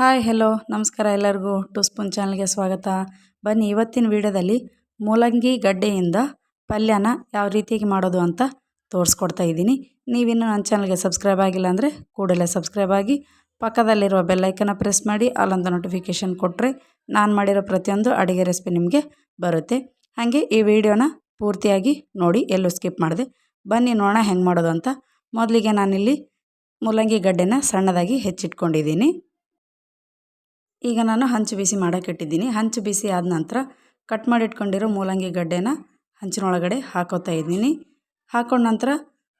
Hi, hello, ನಮಸ್ಕಾರ ಎಲ್ಲರಿಗೂ. To spoon ಚಾನಲ್ಗೆ ಸ್ವಾಗತ. ಬನ್ನಿ, ಇವತ್ತಿನ ವಿಡಿಯೋದಲ್ಲಿ ಮೂಲಂಗಿ ಗಡ್ಡೆಯಿಂದ ಪಲ್ಯನ ಯಾವ ರೀತಿಯಾಗಿ ಮಾಡೋದು ಅಂತ ತೋರಿಸ್ಕೊಡ್ತಾ ಇದ್ದೀನಿ. ನೀವಿನ್ನೂ ನನ್ನ ಚಾನಲ್ಗೆ ಸಬ್ಸ್ಕ್ರೈಬ್ ಆಗಿಲ್ಲ ಅಂದರೆ ಕೂಡಲೇ ಸಬ್ಸ್ಕ್ರೈಬ್ ಆಗಿ, ಪಕ್ಕದಲ್ಲಿರುವ ಬೆಲ್ಲೈಕನ್ನ ಪ್ರೆಸ್ ಮಾಡಿ, ಅಲ್ಲೊಂದು ನೋಟಿಫಿಕೇಷನ್ ಕೊಟ್ಟರೆ ನಾನು ಮಾಡಿರೋ ಪ್ರತಿಯೊಂದು ಅಡುಗೆ ರೆಸಿಪಿ ನಿಮಗೆ ಬರುತ್ತೆ. ಹಾಗೆ ಈ ವಿಡಿಯೋನ ಪೂರ್ತಿಯಾಗಿ ನೋಡಿ, ಎಲ್ಲೂ ಸ್ಕಿಪ್ ಮಾಡಿದೆ. ಬನ್ನಿ, ನೋಡೋಣ ಹೆಂಗೆ ಮಾಡೋದು ಅಂತ. ಮೊದಲಿಗೆ ನಾನಿಲ್ಲಿ ಮೂಲಂಗಿ ಗಡ್ಡೆನ ಸಣ್ಣದಾಗಿ ಹೆಚ್ಚಿಟ್ಕೊಂಡಿದ್ದೀನಿ. ಈಗ ನಾನು ಹಂಚು ಬಿಸಿ ಮಾಡೋಕ್ಕಿಟ್ಟಿದ್ದೀನಿ ಹಂಚು ಬಿಸಿ ಆದ ನಂತರ ಕಟ್ ಮಾಡಿಟ್ಕೊಂಡಿರೋ ಮೂಲಂಗಿ ಗಡ್ಡೆನ ಹಂಚಿನೊಳಗಡೆ ಹಾಕೋತಾ ಇದ್ದೀನಿ. ಹಾಕೊಂಡ ನಂತರ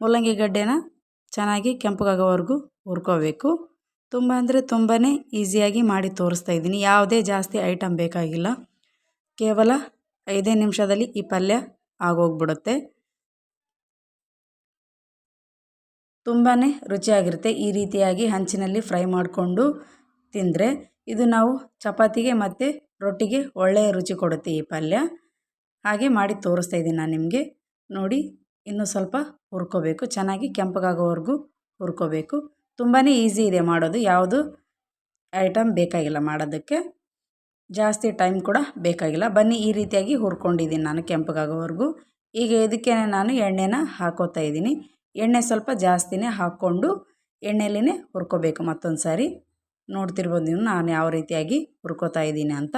ಮೂಲಂಗಿ ಗಡ್ಡೆನ ಚೆನ್ನಾಗಿ ಕೆಂಪಗಾಗೋವರೆಗೂ ಹುರ್ಕೋಬೇಕು. ತುಂಬ ಅಂದರೆ ತುಂಬಾ ಈಸಿಯಾಗಿ ಮಾಡಿ ತೋರಿಸ್ತಾ ಇದ್ದೀನಿ. ಯಾವುದೇ ಜಾಸ್ತಿ ಐಟಮ್ ಬೇಕಾಗಿಲ್ಲ. ಕೇವಲ ಐದೇ ನಿಮಿಷದಲ್ಲಿ ಈ ಪಲ್ಯ ಆಗೋಗ್ಬಿಡುತ್ತೆ. ತುಂಬಾ ರುಚಿಯಾಗಿರುತ್ತೆ. ಈ ರೀತಿಯಾಗಿ ಹಂಚಿನಲ್ಲಿ ಫ್ರೈ ಮಾಡಿಕೊಂಡು ತಿಂದರೆ ಇದು ನಾವು ಚಪಾತಿಗೆ ಮತ್ತು ರೊಟ್ಟಿಗೆ ಒಳ್ಳೆಯ ರುಚಿ ಕೊಡುತ್ತೆ ಈ ಪಲ್ಯ. ಹಾಗೆ ಮಾಡಿ ತೋರಿಸ್ತಾ ಇದ್ದೀನಿ ನಾನು ನಿಮಗೆ. ನೋಡಿ, ಇನ್ನೂ ಸ್ವಲ್ಪ ಹುರ್ಕೋಬೇಕು. ಚೆನ್ನಾಗಿ ಕೆಂಪಗಾಗೋವರೆಗೂ ಹುರ್ಕೋಬೇಕು. ತುಂಬಾ ಈಸಿ ಇದೆ ಮಾಡೋದು. ಯಾವುದು ಐಟಮ್ ಬೇಕಾಗಿಲ್ಲ ಮಾಡೋದಕ್ಕೆ. ಜಾಸ್ತಿ ಟೈಮ್ ಕೂಡ ಬೇಕಾಗಿಲ್ಲ. ಬನ್ನಿ, ಈ ರೀತಿಯಾಗಿ ಹುರ್ಕೊಂಡಿದ್ದೀನಿ ನಾನು ಕೆಂಪಗಾಗೋವರೆಗೂ. ಈಗ ಇದಕ್ಕೆ ನಾನು ಎಣ್ಣೆನ ಹಾಕೋತಾ ಇದ್ದೀನಿ. ಎಣ್ಣೆ ಸ್ವಲ್ಪ ಜಾಸ್ತಿನೇ ಹಾಕ್ಕೊಂಡು ಎಣ್ಣೆಲೇ ಹುರ್ಕೋಬೇಕು ಮತ್ತೊಂದು ಸಾರಿ ನೋಡ್ತಿರ್ಬೋದು ನೀವು, ನಾನು ಯಾವ ರೀತಿಯಾಗಿ ಹುರ್ಕೋತಾ ಇದ್ದೀನಿ ಅಂತ.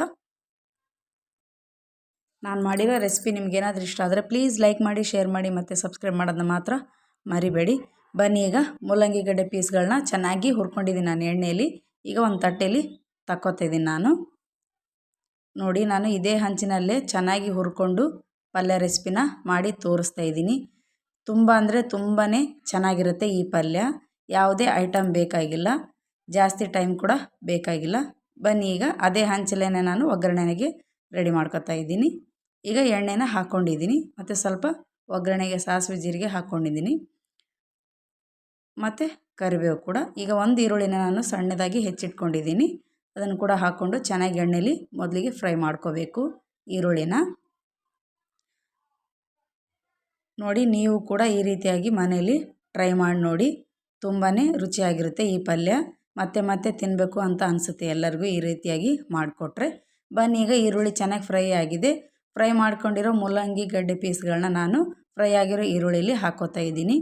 ನಾನು ಮಾಡಿರೋ ರೆಸಿಪಿ ನಿಮ್ಗೇನಾದರೂ ಇಷ್ಟ ಆದರೆ ಪ್ಲೀಸ್ ಲೈಕ್ ಮಾಡಿ, ಶೇರ್ ಮಾಡಿ ಮತ್ತು ಸಬ್ಸ್ಕ್ರೈಬ್ ಮಾಡೋದನ್ನ ಮಾತ್ರ ಮರಿಬೇಡಿ. ಬನ್ನಿ ಈಗ ಮೂಲಂಗಿ ಗಡ್ಡೆ ಪೀಸ್ಗಳನ್ನ ಚೆನ್ನಾಗಿ ಹುರ್ಕೊಂಡಿದ್ದೀನಿ ನಾನು ಎಣ್ಣೆಯಲ್ಲಿ ಈಗ ಒಂದು ತಟ್ಟೆಯಲ್ಲಿ ತಕ್ಕೋತಾ ಇದ್ದೀನಿ ನಾನು. ನೋಡಿ, ನಾನು ಇದೇ ಹಂಚಿನಲ್ಲೇ ಚೆನ್ನಾಗಿ ಹುರ್ಕೊಂಡು ಪಲ್ಯ ರೆಸಿಪಿನ ಮಾಡಿ ತೋರಿಸ್ತಾ ಇದ್ದೀನಿ. ತುಂಬ ಅಂದರೆ ತುಂಬಾ ಚೆನ್ನಾಗಿರುತ್ತೆ ಈ ಪಲ್ಯ. ಯಾವುದೇ ಐಟಮ್ ಬೇಕಾಗಿಲ್ಲ. ಜಾಸ್ತಿ ಟೈಮ್ ಕೂಡ ಬೇಕಾಗಿಲ್ಲ. ಬನ್ನಿ ಈಗ ಅದೇ ಹಂಚಲೇನೆ ನಾನು ಒಗ್ಗರಣೆಗೆ ರೆಡಿ ಮಾಡ್ಕೊತಾ ಇದ್ದೀನಿ. ಈಗ ಎಣ್ಣೆನ ಹಾಕ್ಕೊಂಡಿದ್ದೀನಿ ಮತ್ತು ಸ್ವಲ್ಪ ಒಗ್ಗರಣೆಗೆ ಸಾಸಿವೆ ಜೀರಿಗೆ ಹಾಕ್ಕೊಂಡಿದ್ದೀನಿ ಮತ್ತು ಕರಿಬೇವು ಕೂಡ. ಈಗ ಒಂದು ಈರುಳ್ಳಿನ ನಾನು ಸಣ್ಣದಾಗಿ ಹೆಚ್ಚಿಟ್ಕೊಂಡಿದ್ದೀನಿ. ಅದನ್ನು ಕೂಡ ಹಾಕ್ಕೊಂಡು ಚೆನ್ನಾಗಿ ಎಣ್ಣೆಲಿ ಮೊದಲಿಗೆ ಫ್ರೈ ಮಾಡ್ಕೋಬೇಕು ಈರುಳ್ಳಿನ. ನೋಡಿ, ನೀವು ಕೂಡ ಈ ರೀತಿಯಾಗಿ ಮನೆಯಲ್ಲಿ ಟ್ರೈ ಮಾಡಿ ನೋಡಿ. ತುಂಬಾ ರುಚಿಯಾಗಿರುತ್ತೆ ಈ ಪಲ್ಯ. ಮತ್ತೆ ಮತ್ತೆ ತಿನ್ನಬೇಕು ಅಂತ ಅನಿಸುತ್ತೆ ಎಲ್ಲರಿಗೂ ಈ ರೀತಿಯಾಗಿ ಮಾಡಿಕೊಟ್ರೆ. ಬನ್ನಿ, ಈಗ ಈರುಳ್ಳಿ ಚೆನ್ನಾಗಿ ಫ್ರೈ ಆಗಿದೆ. ಫ್ರೈ ಮಾಡ್ಕೊಂಡಿರೋ ಮೂಲಂಗಿ ಗಡ್ಡೆ ಪೀಸ್ಗಳನ್ನ ನಾನು ಫ್ರೈ ಆಗಿರೋ ಈರುಳ್ಳಿಲಿ ಹಾಕೋತಾ ಇದ್ದೀನಿ.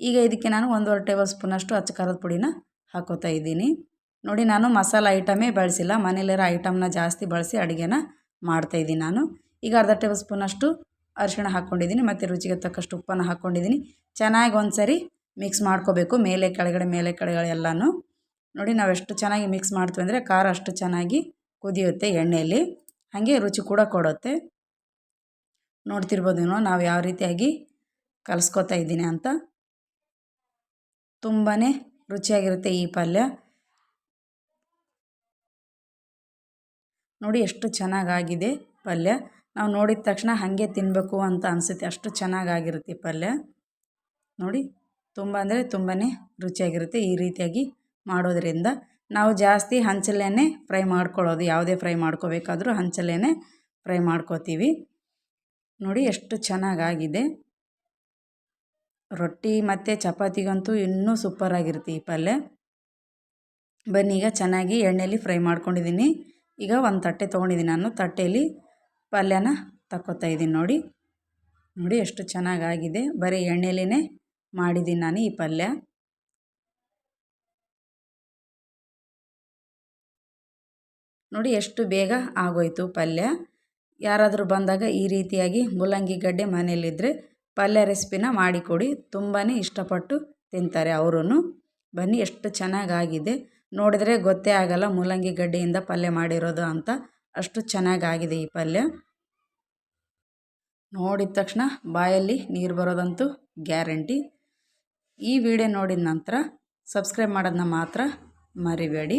ಈಗ ಇದಕ್ಕೆ ನಾನು ಒಂದೂವರೆ ಟೇಬಲ್ ಸ್ಪೂನಷ್ಟು ಅಚ್ಚ ಖಾರದ ಪುಡಿನ ಹಾಕೋತಾ ಇದ್ದೀನಿ. ನೋಡಿ, ನಾನು ಮಸಾಲೆ ಐಟಮೇ ಬಳಸಿಲ್ಲ. ಮನೇಲಿರೋ ಐಟಮ್ನ ಜಾಸ್ತಿ ಬಳಸಿ ಅಡುಗೆನ ಮಾಡ್ತಾಯಿದ್ದೀನಿ ನಾನು. ಈಗ ಅರ್ಧ ಟೇಬಲ್ ಸ್ಪೂನಷ್ಟು ಅರಿಶಿಣ ಹಾಕ್ಕೊಂಡಿದ್ದೀನಿ. ಮತ್ತು ರುಚಿಗೆ ತಕ್ಕಷ್ಟು ಉಪ್ಪನ್ನು ಹಾಕ್ಕೊಂಡಿದ್ದೀನಿ. ಚೆನ್ನಾಗಿ ಒಂದು ಮಿಕ್ಸ್ ಮಾಡ್ಕೋಬೇಕು. ಮೇಲೆ, ಕೆಳಗಡೆ ಮೇಲೆ, ಕೆಳಗಡೆ ಎಲ್ಲನೂ. ನೋಡಿ ನಾವು ಎಷ್ಟು ಚೆನ್ನಾಗಿ ಮಿಕ್ಸ್ ಮಾಡ್ತೀವಿ ಅಂದರೆ ಖಾರ ಅಷ್ಟು ಚೆನ್ನಾಗಿ ಕುದಿಯುತ್ತೆ ಎಣ್ಣೆಯಲ್ಲಿ ಹಾಗೆ ರುಚಿ ಕೂಡ ಕೊಡುತ್ತೆ. ನೋಡ್ತಿರ್ಬೋದು ನೀವು ನಾವು ಯಾವ ರೀತಿಯಾಗಿ ಕಲಿಸ್ಕೊತಾ ಇದ್ದೀನಿ ಅಂತ. ತುಂಬಾ ರುಚಿಯಾಗಿರುತ್ತೆ ಈ ಪಲ್ಯ. ನೋಡಿ ಎಷ್ಟು ಚೆನ್ನಾಗಾಗಿದೆ ಪಲ್ಯ. ನಾವು ನೋಡಿದ ತಕ್ಷಣ ಹಾಗೆ ತಿನ್ನಬೇಕು ಅಂತ ಅನಿಸುತ್ತೆ. ಅಷ್ಟು ಚೆನ್ನಾಗಾಗಿರುತ್ತೆ ಈ ಪಲ್ಯ. ನೋಡಿ ತುಂಬ ಅಂದರೆ ತುಂಬಾ ರುಚಿಯಾಗಿರುತ್ತೆ ಈ ರೀತಿಯಾಗಿ ಮಾಡೋದರಿಂದ ನಾವು ಜಾಸ್ತಿ ಹಂಚಲ್ಲೇ ಫ್ರೈ ಮಾಡ್ಕೊಳ್ಳೋದು. ಯಾವುದೇ ಫ್ರೈ ಮಾಡ್ಕೋಬೇಕಾದ್ರೂ ಹಂಚಲ್ಲೇ ಫ್ರೈ ಮಾಡ್ಕೋತೀವಿ. ನೋಡಿ ಎಷ್ಟು ಚೆನ್ನಾಗಾಗಿದೆ. ರೊಟ್ಟಿ ಮತ್ತು ಚಪಾತಿಗಂತೂ ಇನ್ನೂ ಸೂಪರಾಗಿರುತ್ತೆ ಈ ಪಲ್ಯ. ಬನ್ನಿ, ಈಗ ಚೆನ್ನಾಗಿ ಎಣ್ಣೆಯಲ್ಲಿ ಫ್ರೈ ಮಾಡ್ಕೊಂಡಿದ್ದೀನಿ. ಈಗ ಒಂದು ತಟ್ಟೆ ತೊಗೊಂಡಿದ್ದೀನಿ ನಾನು. ತಟ್ಟೆಯಲ್ಲಿ ಪಲ್ಯನ ತಕ್ಕೋತಾ ಇದ್ದೀನಿ ನೋಡಿ. ನೋಡಿ ಎಷ್ಟು ಚೆನ್ನಾಗಾಗಿದೆ. ಬರೀ ಎಣ್ಣೆಲೇ ಮಾಡಿದ್ದೀನಿ ನಾನು ಈ ಪಲ್ಯ. ನೋಡಿ ಎಷ್ಟು ಬೇಗ ಆಗೋಯ್ತು ಪಲ್ಯ. ಯಾರಾದರೂ ಬಂದಾಗ ಈ ರೀತಿಯಾಗಿ ಮೂಲಂಗಿ ಗಡ್ಡೆ ಮನೆಯಲ್ಲಿದ್ದರೆ ಪಲ್ಯ ರೆಸಿಪಿನ ಮಾಡಿಕೊಡಿ. ತುಂಬಾ ಇಷ್ಟಪಟ್ಟು ತಿಂತಾರೆ ಅವರು ಬನ್ನಿ, ಎಷ್ಟು ಚೆನ್ನಾಗಾಗಿದೆ. ನೋಡಿದ್ರೆ ಗೊತ್ತೇ ಆಗಲ್ಲ ಮೂಲಂಗಿ ಗಡ್ಡೆಯಿಂದ ಪಲ್ಯ ಮಾಡಿರೋದು ಅಂತ. ಅಷ್ಟು ಚೆನ್ನಾಗಾಗಿದೆ ಈ ಪಲ್ಯ. ನೋಡಿದ ತಕ್ಷಣ ಬಾಯಲ್ಲಿ ನೀರು ಬರೋದಂತೂ ಗ್ಯಾರಂಟಿ. ಈ ವಿಡಿಯೋ ನೋಡಿದ ನಂತರ ಸಬ್ಸ್ಕ್ರೈಬ್ ಮಾಡೋದನ್ನ ಮಾತ್ರ ಮರಿಬೇಡಿ.